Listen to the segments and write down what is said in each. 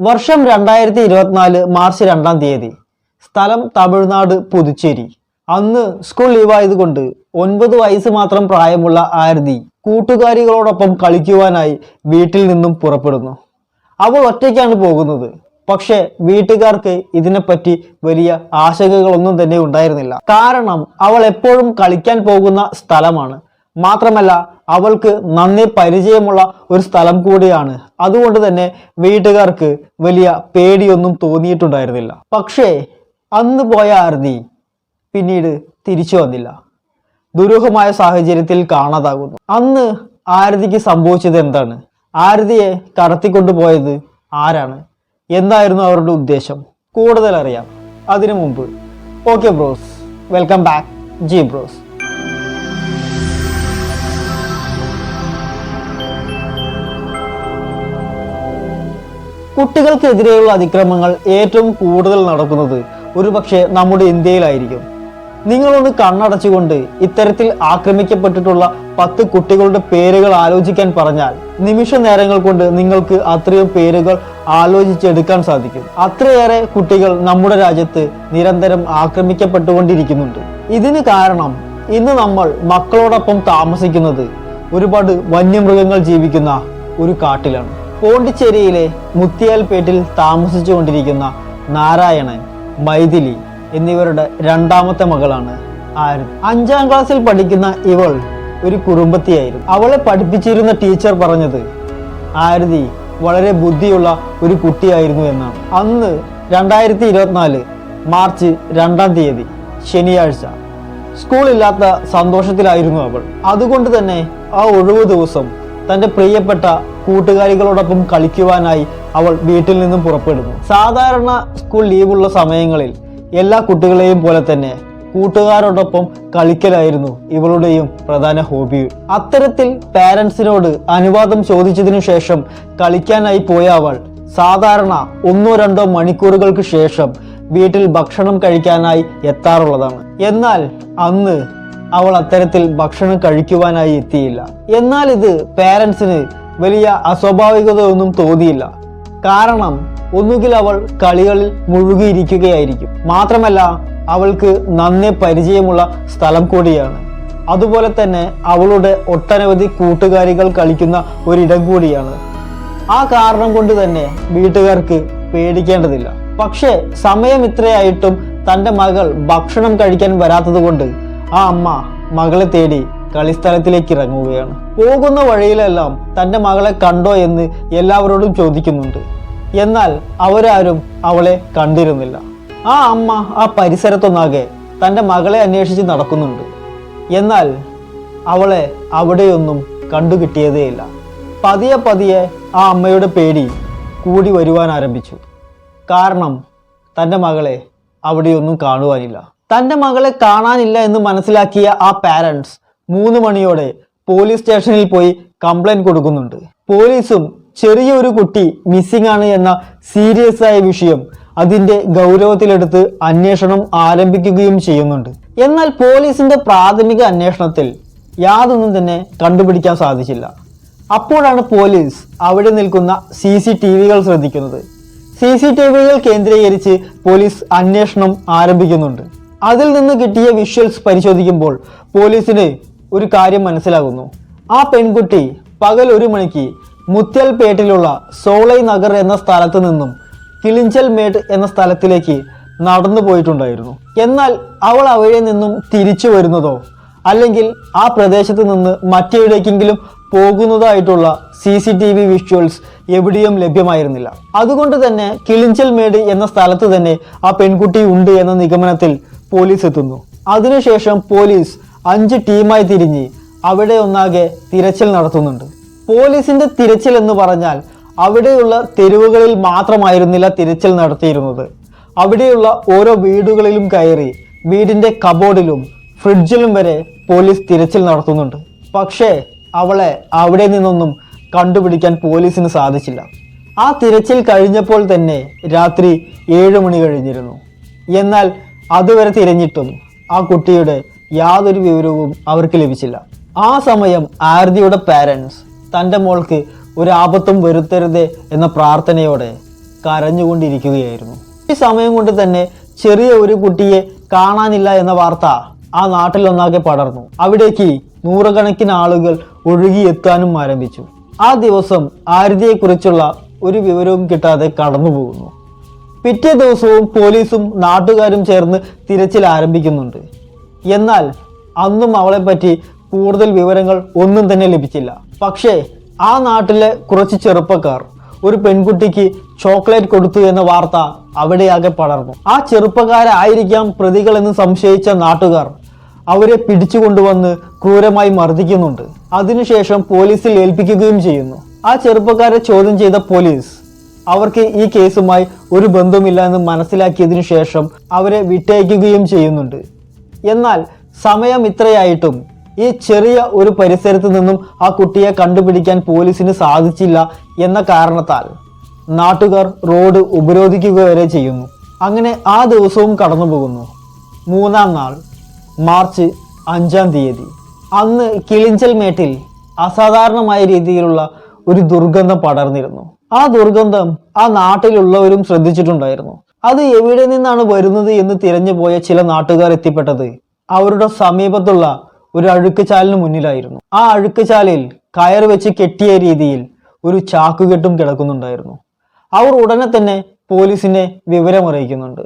വർഷം രണ്ടായിരത്തി ഇരുപത്തിനാല് മാർച്ച് രണ്ടാം തീയതി. സ്ഥലം തമിഴ്നാട് പുതുച്ചേരി. അന്ന് സ്കൂൾ ലീവായതുകൊണ്ട് ഒൻപത് വയസ്സ് മാത്രം പ്രായമുള്ള ആരതി കൂട്ടുകാരികളോടൊപ്പം കളിക്കുവാനായി വീട്ടിൽ നിന്നും പുറപ്പെടുന്നു. അവൾ ഒറ്റയ്ക്കാണ് പോകുന്നത്. പക്ഷേ വീട്ടുകാർക്ക് ഇതിനെപ്പറ്റി വലിയ ആശങ്കകളൊന്നും തന്നെ ഉണ്ടായിരുന്നില്ല. കാരണം അവൾ എപ്പോഴും കളിക്കാൻ പോകുന്ന സ്ഥലമാണ്. മാത്രമല്ല അവൾക്ക് നന്നേ പരിചയമുള്ള ഒരു സ്ഥലം കൂടിയാണ്. അതുകൊണ്ട് തന്നെ വീട്ടുകാർക്ക് വലിയ പേടിയൊന്നും തോന്നിയിട്ടുണ്ടായിരുന്നില്ല. പക്ഷേ അന്ന് പോയ ആരതി പിന്നീട് തിരിച്ചു വന്നില്ല. ദുരൂഹമായ സാഹചര്യത്തിൽ കാണാതാകുന്നു. അന്ന് ആരതിക്ക് സംഭവിച്ചത് എന്താണ്? ആരതിയെ കടത്തിക്കൊണ്ടുപോയത് ആരാണ്? എന്തായിരുന്നു അവരുടെ ഉദ്ദേശം? കൂടുതൽ അറിയാം അതിനു മുമ്പ്. Okay bros. Welcome back. G bros. കുട്ടികൾക്കെതിരെയുള്ള അതിക്രമങ്ങൾ ഏറ്റവും കൂടുതൽ നടക്കുന്നത് ഒരുപക്ഷെ നമ്മുടെ ഇന്ത്യയിലായിരിക്കും. നിങ്ങളൊന്ന് കണ്ണടച്ചുകൊണ്ട് ഇത്തരത്തിൽ ആക്രമിക്കപ്പെട്ടിട്ടുള്ള പത്ത് കുട്ടികളുടെ പേരുകൾ ആലോചിക്കാൻ പറഞ്ഞാൽ നിമിഷ നേരങ്ങൾ കൊണ്ട് നിങ്ങൾക്ക് അത്രയും പേരുകൾ ആലോചിച്ചെടുക്കാൻ സാധിക്കും. അത്രയേറെ കുട്ടികൾ നമ്മുടെ രാജ്യത്ത് നിരന്തരം ആക്രമിക്കപ്പെട്ടുകൊണ്ടിരിക്കുന്നുണ്ട്. ഇതിന് കാരണം ഇന്ന് നമ്മൾ മക്കളോടൊപ്പം താമസിക്കുന്നത് ഒരുപാട് വന്യമൃഗങ്ങൾ ജീവിക്കുന്ന ഒരു കാട്ടിലാണ്. പോണ്ടിച്ചേരിയിലെ മുത്തിയാൽപേട്ടിൽ താമസിച്ചുകൊണ്ടിരിക്കുന്ന നാരായണൻ മൈഥിലി എന്നിവരുടെ രണ്ടാമത്തെ മകളാണ് ആരും. അഞ്ചാം ക്ലാസ്സിൽ പഠിക്കുന്ന ഇവൾ ഒരു കുടുംബത്തിയായിരുന്നു. അവളെ പഠിപ്പിച്ചിരുന്ന ടീച്ചർ പറഞ്ഞത് ആരതി വളരെ ബുദ്ധിയുള്ള ഒരു കുട്ടിയായിരുന്നു എന്നാണ്. അന്ന് രണ്ടായിരത്തി ഇരുപത്തിനാല് മാർച്ച് രണ്ടാം തീയതി ശനിയാഴ്ച സ്കൂളില്ലാത്ത സന്തോഷത്തിലായിരുന്നു അവൾ. അതുകൊണ്ട് തന്നെ ആ ഒഴിവു ദിവസം തന്റെ പ്രിയപ്പെട്ട കൂട്ടുകാരികളോടൊപ്പം കളിക്കുവാനായി അവൾ വീട്ടിൽ നിന്നും പുറപ്പെടുന്നു. സാധാരണ സ്കൂൾ ലീവുള്ള സമയങ്ങളിൽ എല്ലാ കുട്ടികളെയും പോലെ തന്നെ കൂട്ടുകാരോടൊപ്പം കളിക്കലായിരുന്നു ഇവളുടെയും പ്രധാന ഹോബി അത്തരത്തിൽ പാരൻസിനോട് അനുവാദം ചോദിച്ചതിനു ശേഷം കളിക്കാനായി പോയ അവൾ സാധാരണ ഒന്നോ രണ്ടോ മണിക്കൂറുകൾക്ക് ശേഷം വീട്ടിൽ ഭക്ഷണം കഴിക്കാനായി എത്താറുള്ളതാണ്. എന്നാൽ അന്ന് അവൾ അത്തരത്തിൽ ഭക്ഷണം കഴിക്കുവാനായി എത്തിയില്ല. എന്നാൽ ഇത് പേരൻസിന് വലിയ അസ്വാഭാവികതയൊന്നും തോന്നിയില്ല. കാരണം ഒന്നുകിൽ അവൾ കളികളിൽ മുഴുകിയിരിക്കുകയായിരിക്കും. മാത്രമല്ല അവൾക്ക് നന്നേ പരിചയമുള്ള സ്ഥലം കൂടിയാണ്. അതുപോലെ തന്നെ അവളുടെ ഒട്ടനവധി കൂട്ടുകാരികൾ കളിക്കുന്ന ഒരിടം കൂടിയാണ്. ആ കാരണം കൊണ്ട് തന്നെ വീട്ടുകാർക്ക് പേടിക്കേണ്ടതില്ല. പക്ഷേ സമയം ഇത്രയായിട്ടും തന്റെ മകൾ ഭക്ഷണം കഴിക്കാൻ വരാത്തത് കൊണ്ട് ആ അമ്മ മകളെ തേടി കളിസ്ഥലത്തിലേക്ക് ഇറങ്ങുകയാണ്. പോകുന്ന വഴിയിലെല്ലാം തന്റെ മകളെ കണ്ടോ എന്ന് എല്ലാവരോടും ചോദിക്കുന്നുണ്ട്. എന്നാൽ അവരാരും അവളെ കണ്ടിരുന്നില്ല. ആ അമ്മ ആ പരിസരത്തൊന്നാകെ തന്റെ മകളെ അന്വേഷിച്ച് നടക്കുന്നുണ്ട്. എന്നാൽ അവളെ അവിടെയൊന്നും കണ്ടുകിട്ടിയതേയില്ല പതിയെ പതിയെ ആ അമ്മയുടെ പേടി കൂടി വരുവാൻ ആരംഭിച്ചു. കാരണം തന്റെ മകളെ അവിടെയൊന്നും കാണുവാനില്ല. തന്റെ മകളെ കാണാനില്ല എന്ന് മനസ്സിലാക്കിയ ആ പാരൻസ് മൂന്ന് മണിയോടെ പോലീസ് സ്റ്റേഷനിൽ പോയി കംപ്ലൈന്റ് കൊടുക്കുന്നുണ്ട്. പോലീസും ചെറിയൊരു കുട്ടി മിസ്സിംഗ് ആണ് എന്ന സീരിയസ് ആയ വിഷയം അതിന്റെ ഗൗരവത്തിലെടുത്ത് അന്വേഷണം ആരംഭിക്കുകയും ചെയ്യുന്നുണ്ട്. എന്നാൽ പോലീസിന്റെ പ്രാഥമിക അന്വേഷണത്തിൽ യാതൊന്നും തന്നെ കണ്ടുപിടിക്കാൻ സാധിച്ചില്ല. അപ്പോഴാണ് പോലീസ് അവിടെ നിൽക്കുന്ന സി സി ടി വികൾ ശ്രദ്ധിക്കുന്നത്. സി സി ടി വികൾ കേന്ദ്രീകരിച്ച് പോലീസ് അന്വേഷണം ആരംഭിക്കുന്നുണ്ട്. അതിൽ നിന്ന് കിട്ടിയ വിഷ്വൽസ് പരിശോധിക്കുമ്പോൾ പോലീസിന് ഒരു കാര്യം മനസ്സിലാകുന്നു. ആ പെൺകുട്ടി പകൽ ഒരു മണിക്ക് മുത്യൽപേട്ടിലുള്ള സോളൈ നഗർ എന്ന സ്ഥലത്ത് നിന്നും കിളിഞ്ചൽ മേട്ട് എന്ന സ്ഥലത്തിലേക്ക് നടന്നു പോയിട്ടുണ്ടായിരുന്നു. എന്നാൽ അവൾ അവിടെ നിന്നും തിരിച്ചു വരുന്നതോ അല്ലെങ്കിൽ ആ പ്രദേശത്ത് നിന്ന് മറ്റെവിടേക്കെങ്കിലും പോകുന്നതായിട്ടുള്ള C C T V visuals എവിടെയും ലഭ്യമായിരുന്നില്ല. അതുകൊണ്ട് തന്നെ കിളിഞ്ചൽ മേട് എന്ന സ്ഥലത്ത് തന്നെ ആ പെൺകുട്ടി ഉണ്ട് എന്ന നിഗമനത്തിൽ പോലീസ് എത്തുന്നു. അതിനുശേഷം പോലീസ് അഞ്ച് ടീമായി തിരിഞ്ഞ് അവിടെ ഒന്നാകെ തിരച്ചിൽ നടത്തുന്നുണ്ട്. പോലീസിന്റെ തിരച്ചിൽ എന്ന് പറഞ്ഞാൽ അവിടെയുള്ള തെരുവുകളിൽ മാത്രമായിരുന്നില്ല തിരച്ചിൽ നടത്തിയിരുന്നത്. അവിടെയുള്ള ഓരോ വീടുകളിലും കയറി വീടിന്റെ കബോർഡിലും ഫ്രിഡ്ജിലും വരെ പോലീസ് തിരച്ചിൽ നടത്തുന്നുണ്ട്. പക്ഷേ അവളെ അവിടെ നിന്നൊന്നും കണ്ടുപിടിക്കാൻ പോലീസിന് സാധിച്ചില്ല. ആ തിരച്ചിൽ കഴിഞ്ഞപ്പോൾ തന്നെ രാത്രി ഏഴ് മണി കഴിഞ്ഞിരുന്നു. എന്നാൽ അതുവരെ തിരഞ്ഞിട്ടും ആ കുട്ടിയുടെ യാതൊരു വിവരവും അവർക്ക് ലഭിച്ചില്ല. ആ സമയം ആരതിയുടെ പാരൻസ് തന്റെ മോൾക്ക് ഒരു ആപത്തും വരുത്തരുത് എന്ന പ്രാർത്ഥനയോടെ കരഞ്ഞുകൊണ്ടിരിക്കുകയായിരുന്നു. ഈ സമയം കൊണ്ട് തന്നെ ചെറിയ ഒരു കുട്ടിയെ കാണാനില്ല എന്ന വാർത്ത ആ നാട്ടിലൊന്നാകെ പടർന്നു. അവിടേക്ക് നൂറുകണക്കിന് ആളുകൾ ഒഴുകിയെത്താനും ആരംഭിച്ചു. ആ ദിവസം ആരതിയെക്കുറിച്ചുള്ള ഒരു വിവരവും കിട്ടാതെ കടന്നു പോകുന്നു പിറ്റേ ദിവസവും പോലീസും നാട്ടുകാരും ചേർന്ന് തിരച്ചിൽ ആരംഭിക്കുന്നുണ്ട്. എന്നാൽ അന്നും അവളെപ്പറ്റി കൂടുതൽ വിവരങ്ങൾ ഒന്നും തന്നെ ലഭിച്ചില്ല. പക്ഷേ ആ നാട്ടിലെ കുറച്ച് ചെറുപ്പക്കാർ ഒരു പെൺകുട്ടിക്ക് ചോക്ലേറ്റ് കൊടുത്തു എന്ന വാർത്ത അവിടെയാകെ പടർന്നു. ആ ചെറുപ്പക്കാരായിരിക്കാം പ്രതികളെന്ന് സംശയിച്ച നാട്ടുകാർ അവരെ പിടിച്ചുകൊണ്ടുവന്ന് ക്രൂരമായി മർദ്ദിക്കുന്നുണ്ട്. അതിനുശേഷം പോലീസിൽ ഏൽപ്പിക്കുകയും ചെയ്യുന്നു. ആ ചെറുപ്പക്കാരെ ചോദ്യം ചെയ്ത പോലീസ് അവർക്ക് ഈ കേസുമായി ഒരു ബന്ധവുമില്ല എന്ന് മനസ്സിലാക്കിയതിനു ശേഷം അവരെ വിട്ടയക്കുകയും ചെയ്യുന്നുണ്ട്. എന്നാൽ സമയം ഇത്രയായിട്ടും ഈ ചെറിയ ഒരു പരിസരത്ത് നിന്നും ആ കുട്ടിയെ കണ്ടുപിടിക്കാൻ പോലീസിന് സാധിച്ചില്ല എന്ന കാരണത്താൽ നാട്ടുകാർ റോഡ് ഉപരോധിക്കുക വരെ ചെയ്യുന്നു. അങ്ങനെ ആ ദിവസവും കടന്നു പോകുന്നു മൂന്നാം നാൾ മാർച്ച് അഞ്ചാം തീയതി. അന്ന് കിളിഞ്ചൽ മേട്ടിൽ അസാധാരണമായ രീതിയിലുള്ള ഒരു ദുർഗന്ധം പടർന്നിരുന്നു. ആ ദുർഗന്ധം ആ നാട്ടിലുള്ളവരും ശ്രദ്ധിച്ചിട്ടുണ്ടായിരുന്നു. അത് എവിടെ നിന്നാണ് വരുന്നത് എന്ന് തിരഞ്ഞു പോയ ചില നാട്ടുകാർ എത്തിപ്പെട്ടത് അവരുടെ സമീപത്തുള്ള ഒരു അഴുക്കുചാലിന് മുന്നിലായിരുന്നു. ആ അഴുക്കുചാലിൽ കയർ വെച്ച് കെട്ടിയ രീതിയിൽ ഒരു ചാക്കുകെട്ടും കിടക്കുന്നുണ്ടായിരുന്നു. അവർ ഉടനെ തന്നെ പോലീസിനെ വിവരമറിയിക്കുന്നുണ്ട്.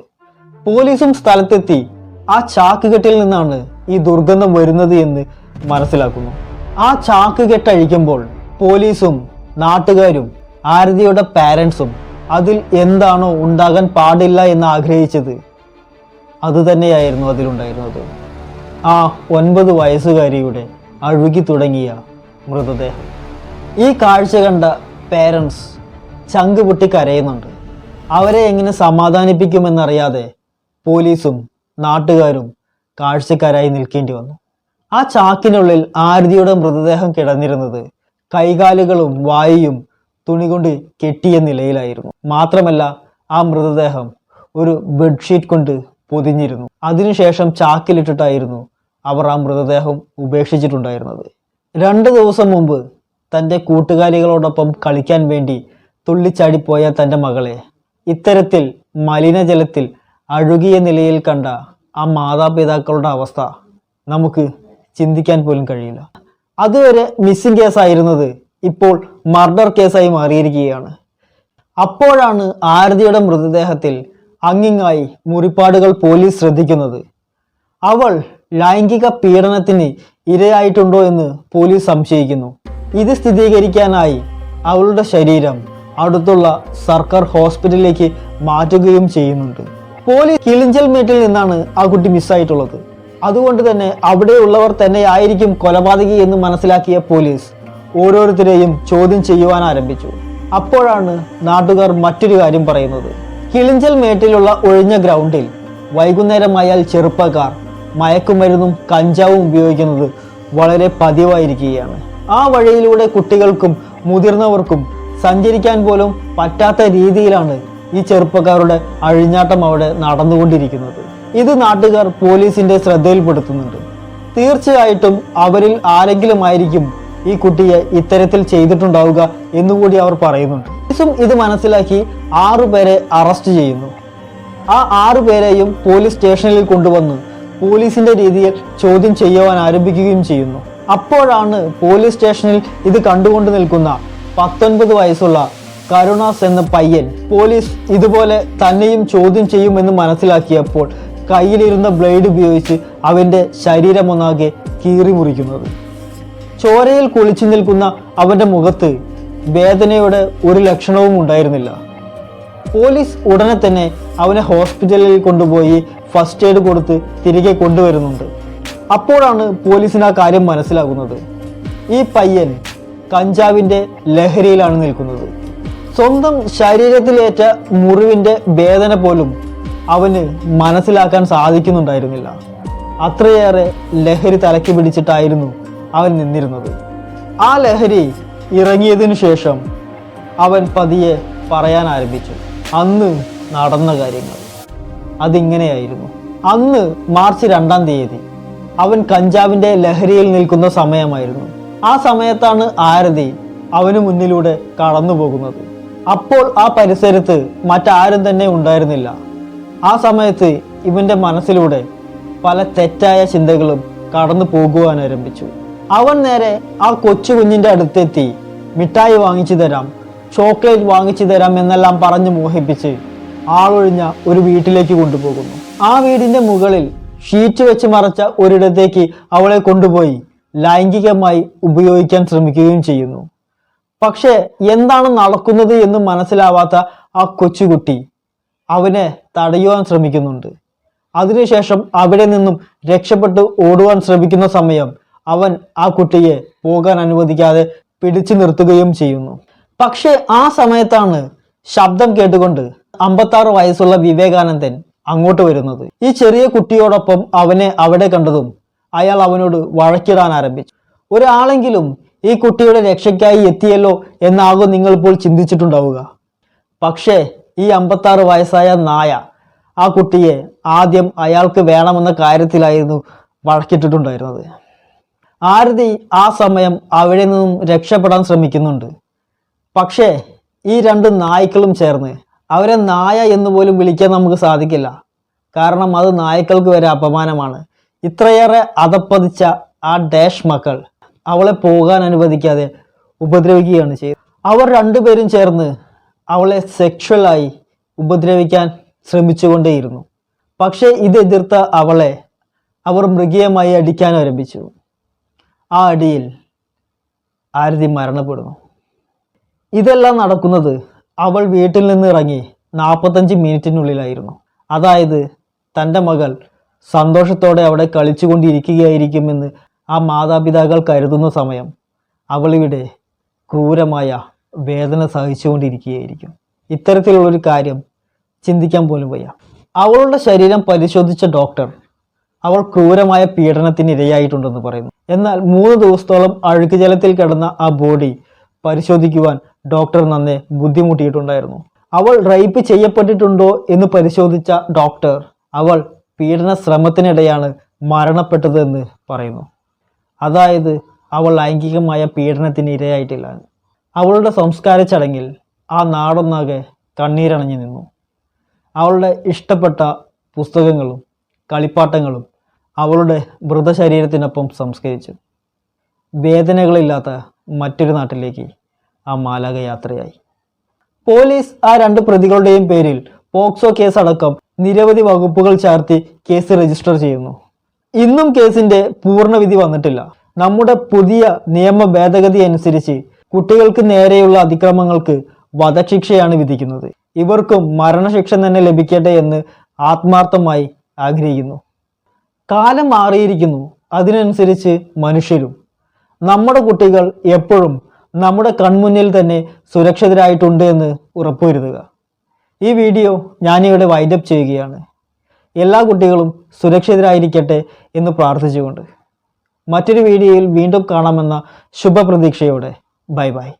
പോലീസും സ്ഥലത്തെത്തി ആ ചാക്കുകെട്ടിൽ നിന്നാണ് ഈ ദുർഗന്ധം വരുന്നത് എന്ന് മനസ്സിലാക്കുന്നു. ആ ചാക്കുകെട്ടഴിക്കുമ്പോൾ പോലീസും നാട്ടുകാരും ആരതിയുടെ പാരൻസും അതിൽ എന്താണോ ഉണ്ടാകാൻ പാടില്ല എന്ന് ആഗ്രഹിച്ചത്. അതുതന്നെയായിരുന്നു അതിലുണ്ടായിരുന്നത്. ആ ഒൻപത് വയസ്സുകാരിയുടെ അഴുകി തുടങ്ങിയ മൃതദേഹം. ഈ കാഴ്ച കണ്ട പേരൻസ് ചങ്ക് പൊട്ടി കരയുന്നുണ്ട്. അവരെ എങ്ങനെ സമാധാനിപ്പിക്കുമെന്നറിയാതെ പോലീസും നാട്ടുകാരും കാഴ്ചക്കാരായി നിൽക്കേണ്ടി വന്നു. ആ ചാക്കിനുള്ളിൽ ആരതിയുടെ മൃതദേഹം കിടന്നിരുന്നത് കൈകാലുകളും വായയും തുണി കൊണ്ട് കെട്ടിയ നിലയിലായിരുന്നു. മാത്രമല്ല ആ മൃതദേഹം ഒരു ബെഡ്ഷീറ്റ് കൊണ്ട് പൊതിഞ്ഞിരുന്നു. അതിനുശേഷം ചാക്കിലിട്ടിട്ടായിരുന്നു അവർ ആ മൃതദേഹം ഉപേക്ഷിച്ചിട്ടുണ്ടായിരുന്നത്. രണ്ട് ദിവസം മുമ്പ് തന്റെ കൂട്ടുകാരികളോടൊപ്പം കളിക്കാൻ വേണ്ടി തുള്ളിച്ചാടിപ്പോയ തന്റെ മകളെ ഇത്തരത്തിൽ മലിനജലത്തിൽ അഴുകിയ നിലയിൽ കണ്ട ആ മാതാപിതാക്കളുടെ അവസ്ഥ നമുക്ക് ചിന്തിക്കാൻ പോലും കഴിയില്ല. അതുവരെ മിസ്സിംഗ് കേസായിരുന്നത് ഇപ്പോൾ മർഡർ കേസായി മാറിയിരിക്കുകയാണ്. അപ്പോഴാണ് ആരതിയുടെ മൃതദേഹത്തിൽ അങ്ങിങ്ങായി മുറിപ്പാടുകൾ പോലീസ് ശ്രദ്ധിക്കുന്നത്. അവൾ ലൈംഗിക പീഡനത്തിന് ഇരയായിട്ടുണ്ടോ എന്ന് പോലീസ് സംശയിക്കുന്നു. ഇത് സ്ഥിരീകരിക്കാനായി അവളുടെ ശരീരം അടുത്തുള്ള സർക്കാർ ഹോസ്പിറ്റലിലേക്ക് മാറ്റുകയും ചെയ്യുന്നുണ്ട്. പോലീസ് കിളിഞ്ചൽ മീറ്റിൽ നിന്നാണ് ആ കുട്ടി മിസ്സായിട്ടുള്ളത്. അതുകൊണ്ട് തന്നെ അവിടെയുള്ളവർ തന്നെയായിരിക്കും കൊലപാതകി എന്ന് മനസ്സിലാക്കിയ പോലീസ് ഓരോരുത്തരെയും ചോദ്യം ചെയ്യുവാൻ ആരംഭിച്ചു. അപ്പോഴാണ് നാട്ടുകാർ മറ്റൊരു കാര്യം പറയുന്നത്. കിളിഞ്ചൽ മേട്ടിലുള്ള ഒഴിഞ്ഞ ഗ്രൗണ്ടിൽ വൈകുന്നേരമായാൽ ചെറുപ്പക്കാർ മയക്കുമരുന്നും കഞ്ചാവും ഉപയോഗിക്കുന്നത് വളരെ പതിവായിരിക്കുകയാണ്. ആ വഴിയിലൂടെ കുട്ടികൾക്കും മുതിർന്നവർക്കും സഞ്ചരിക്കാൻ പോലും പറ്റാത്ത രീതിയിലാണ് ഈ ചെറുപ്പക്കാരുടെ അഴിഞ്ഞാട്ടം അവിടെ നടന്നുകൊണ്ടിരിക്കുന്നത്. ഇത് നാട്ടുകാർ പോലീസിന്റെ ശ്രദ്ധയിൽപ്പെടുത്തുന്നുണ്ട്. തീർച്ചയായിട്ടും അവരിൽ ആരെങ്കിലും ആയിരിക്കും ഈ കുട്ടിയെ ഇത്തരത്തിൽ ചെയ്തിട്ടുണ്ടാവുക എന്നുകൂടി അവർ പറയുന്നുണ്ട്. പോലീസും ഇത് മനസ്സിലാക്കി ആറുപേരെ അറസ്റ്റ് ചെയ്യുന്നു. ആ ആറുപേരെയും പോലീസ് സ്റ്റേഷനിൽ കൊണ്ടുവന്ന് പോലീസിന്റെ രീതിയിൽ ചോദ്യം ചെയ്യുവാൻ ആരംഭിക്കുകയും ചെയ്യുന്നു. അപ്പോഴാണ് പോലീസ് സ്റ്റേഷനിൽ ഇത് കണ്ടുകൊണ്ട് നിൽക്കുന്ന പത്തൊൻപത് വയസ്സുള്ള കരുണാസ് എന്ന പയ്യൻ പോലീസ് ഇതുപോലെ തന്നെയും ചോദ്യം ചെയ്യുമെന്ന് മനസ്സിലാക്കിയപ്പോൾ കയ്യിലിരുന്ന ബ്ലേഡ് ഉപയോഗിച്ച് അവന്റെ ശരീരമൊന്നാകെ കീറി മുറിക്കുന്നത്. ചോരയിൽ കുളിച്ചു നിൽക്കുന്ന അവന്റെ മുഖത്ത് വേദനയുടെ ഒരു ലക്ഷണവും ഉണ്ടായിരുന്നില്ല. പോലീസ് ഉടനെ തന്നെ അവനെ ഹോസ്പിറ്റലിൽ കൊണ്ടുപോയി ഫസ്റ്റ് എയ്ഡ് കൊടുത്ത് തിരികെ കൊണ്ടുവരുന്നുണ്ട്. അപ്പോഴാണ് പോലീസിന് ആ കാര്യം മനസ്സിലാകുന്നത്. ഈ പയ്യൻ കഞ്ചാവിന്റെ ലഹരിയിലാണ് നിൽക്കുന്നത്. സ്വന്തം ശരീരത്തിലേറ്റ മുറിവിന്റെ വേദന പോലും അവന് മനസ്സിലാക്കാൻ സാധിക്കുന്നുണ്ടായിരുന്നില്ല. അത്രയേറെ ലഹരി തലക്കി പിടിച്ചിട്ടായിരുന്നു അവൻ നിന്നിരുന്നത്. ആ ലഹരി ഇറങ്ങിയതിനു ശേഷം അവൻ പതിയെ പറയാൻ ആരംഭിച്ചു. അന്ന് നടന്ന കാര്യങ്ങൾ. അതിങ്ങനെയായിരുന്നു. അന്ന് മാർച്ച് രണ്ടാം തീയതി അവൻ കഞ്ചാവിന്റെ ലഹരിയിൽ നിൽക്കുന്ന സമയമായിരുന്നു. ആ സമയത്താണ് ആരതി അവന് മുന്നിലൂടെ കടന്നു പോകുന്നത്. അപ്പോൾ ആ പരിസരത്ത് മറ്റാരും തന്നെ ഉണ്ടായിരുന്നില്ല. ആ സമയത്ത് ഇവന്റെ മനസ്സിലൂടെ പല തെറ്റായ ചിന്തകളും കടന്നു പോകുവാൻ ആരംഭിച്ചു. അവൻ നേരെ ആ കൊച്ചു കുഞ്ഞിന്റെ അടുത്തെത്തി. മിഠായി വാങ്ങിച്ചു തരാം ചോക്ലേറ്റ് വാങ്ങിച്ചു തരാം എന്നെല്ലാം പറഞ്ഞു മോഹിപ്പിച്ച് ആളൊഴിഞ്ഞ ഒരു വീട്ടിലേക്ക് കൊണ്ടുപോകുന്നു. ആ വീടിന്റെ മുകളിൽ ഷീറ്റ് വെച്ച് മറച്ച ഒരിടത്തേക്ക് അവളെ കൊണ്ടുപോയി ലൈംഗികമായി ഉപയോഗിക്കാൻ ശ്രമിക്കുകയും ചെയ്യുന്നു. പക്ഷേ എന്താണ് നടക്കുന്നത് എന്ന് മനസ്സിലാവാത്ത ആ കൊച്ചുകുട്ടി അവനെ തടയുവാൻ ശ്രമിക്കുന്നുണ്ട്. അതിനുശേഷം അവിടെ നിന്നും രക്ഷപ്പെട്ട് ഓടുവാൻ ശ്രമിക്കുന്ന സമയം അവൻ ആ കുട്ടിയെ പോകാൻ അനുവദിക്കാതെ പിടിച്ചു നിർത്തുകയും ചെയ്യുന്നു. പക്ഷേ ആ സമയത്താണ് ശബ്ദം കേട്ടുകൊണ്ട് അമ്പത്താറ് വയസ്സുള്ള വിവേകാനന്ദൻ അങ്ങോട്ട് വരുന്നത്. ഈ ചെറിയ കുട്ടിയോടൊപ്പം അവനെ അവിടെ കണ്ടതും അയാൾ അവനോട് വഴക്കിടാൻ ആരംഭിച്ചു. ഒരാളെങ്കിലും ഈ കുട്ടിയുടെ രക്ഷയ്ക്കായി എത്തിയല്ലോ എന്നാകും നിങ്ങൾ ഇപ്പോൾ ചിന്തിച്ചിട്ടുണ്ടാവുക. പക്ഷേ ഈ അമ്പത്താറ് വയസ്സായ നായ ആ കുട്ടിയെ ആദ്യം അയാൾക്ക് വേണമെന്ന കാര്യത്തിലായിരുന്നു വഴക്കിട്ടിട്ടുണ്ടായിരുന്നത്. ആരതി ആ സമയം അവിടെ നിന്നും രക്ഷപ്പെടാൻ ശ്രമിക്കുന്നുണ്ട്. പക്ഷേ ഈ രണ്ട് നായ്ക്കളും ചേർന്ന് അവരെ നായ എന്ന് പോലും വിളിക്കാൻ നമുക്ക് സാധിക്കില്ല. കാരണം അത് നായ്ക്കൾക്ക് വരെ അപമാനമാണ്. ഇത്രയേറെ അതപ്പതിച്ച ആ ഡാഷ് മക്കൾ അവളെ പോകാൻ അനുവദിക്കാതെ ഉപദ്രവിക്കുകയാണ് ചെയ്തത്. അവർ രണ്ടുപേരും ചേർന്ന് അവളെ സെക്ഷലായി ഉപദ്രവിക്കാൻ ശ്രമിച്ചുകൊണ്ടേയിരുന്നു. പക്ഷേ ഇത് എതിർത്ത അവളെ അവർ മൃഗീയമായി അടിക്കാൻ ആരംഭിച്ചു. ആ അടിയിൽ ആരതി മരണപ്പെടുന്നു. ഇതെല്ലാം നടക്കുന്നത് അവൾ വീട്ടിൽ നിന്ന് ഇറങ്ങി നാൽപ്പത്തഞ്ച് മിനിറ്റിനുള്ളിലായിരുന്നു. അതായത് തന്റെ മകൾ സന്തോഷത്തോടെ അവിടെ കളിച്ചുകൊണ്ടിരിക്കുകയായിരിക്കുമെന്ന് ആ മാതാപിതാക്കൾ കരുതുന്ന സമയം അവളിവിടെ ക്രൂരമായ വേദന സഹിച്ചുകൊണ്ടിരിക്കുകയായിരിക്കും. ഇത്തരത്തിലുള്ളൊരു കാര്യം ചിന്തിക്കാൻ പോലും വയ്യ. അവളുടെ ശരീരം പരിശോധിച്ച ഡോക്ടർ അവൾ ക്രൂരമായ പീഡനത്തിന് ഇരയായിട്ടുണ്ടെന്ന് പറയുന്നു. എന്നാൽ മൂന്ന് ദിവസത്തോളം അഴുക്ക് ജലത്തിൽ കിടന്ന ആ ബോഡി പരിശോധിക്കുവാൻ ഡോക്ടർ നന്നെ ബുദ്ധിമുട്ടിയിട്ടുണ്ടായിരുന്നു. അവൾ റേപ്പ് ചെയ്യപ്പെട്ടിട്ടുണ്ടോ എന്ന് പരിശോധിച്ച ഡോക്ടർ അവൾ പീഡന ശ്രമത്തിനിടെയാണ് മരണപ്പെട്ടതെന്ന് പറയുന്നു. അതായത് അവൾ ലൈംഗികമായ പീഡനത്തിന് ഇരയായിട്ടില്ല. അവളുടെ സംസ്കാര ചടങ്ങിൽ ആ നാടൊന്നാകെ കണ്ണീരണഞ്ഞു നിന്നു. അവളുടെ ഇഷ്ടപ്പെട്ട പുസ്തകങ്ങളും കളിപ്പാട്ടങ്ങളും അവളുടെ മൃതശരീരത്തിനൊപ്പം സംസ്കരിച്ചു. വേദനകളില്ലാത്ത മറ്റൊരു നാട്ടിലേക്ക് ആ മാലക യാത്രയായി. പോലീസ് ആ രണ്ട് പ്രതികളുടെയും പേരിൽ പോക്സോ കേസ് അടക്കം നിരവധി വകുപ്പുകൾ ചേർത്തി കേസ് രജിസ്റ്റർ ചെയ്യുന്നു. ഇന്നും കേസിന്റെ പൂർണവിധി വന്നിട്ടില്ല. നമ്മുടെ പുതിയ നിയമ ഭേദഗതി അനുസരിച്ച് കുട്ടികൾക്ക് നേരെയുള്ള അതിക്രമങ്ങൾക്ക് വധശിക്ഷയാണ് വിധിക്കുന്നത്. ഇവർക്കും മരണശിക്ഷ തന്നെ ലഭിക്കട്ടെ എന്ന് ആത്മാർത്ഥമായി ആഗ്രഹിക്കുന്നു. കാലം മാറിയിരിക്കുന്നു. അതിനനുസരിച്ച് മനുഷ്യരും നമ്മുടെ കുട്ടികൾ എപ്പോഴും നമ്മുടെ കൺമുന്നിൽ തന്നെ സുരക്ഷിതരായിട്ടുണ്ട് എന്ന് ഉറപ്പുവരുത്തുക. ഈ വീഡിയോ ഞാനിവിടെ വൈൻഡപ്പ് ചെയ്യുകയാണ്. എല്ലാ കുട്ടികളും സുരക്ഷിതരായിരിക്കട്ടെ എന്ന് പ്രാർത്ഥിച്ചുകൊണ്ട്. മറ്റൊരു വീഡിയോയിൽ വീണ്ടും കാണാമെന്ന ശുഭപ്രതീക്ഷയോടെ. Bye bye.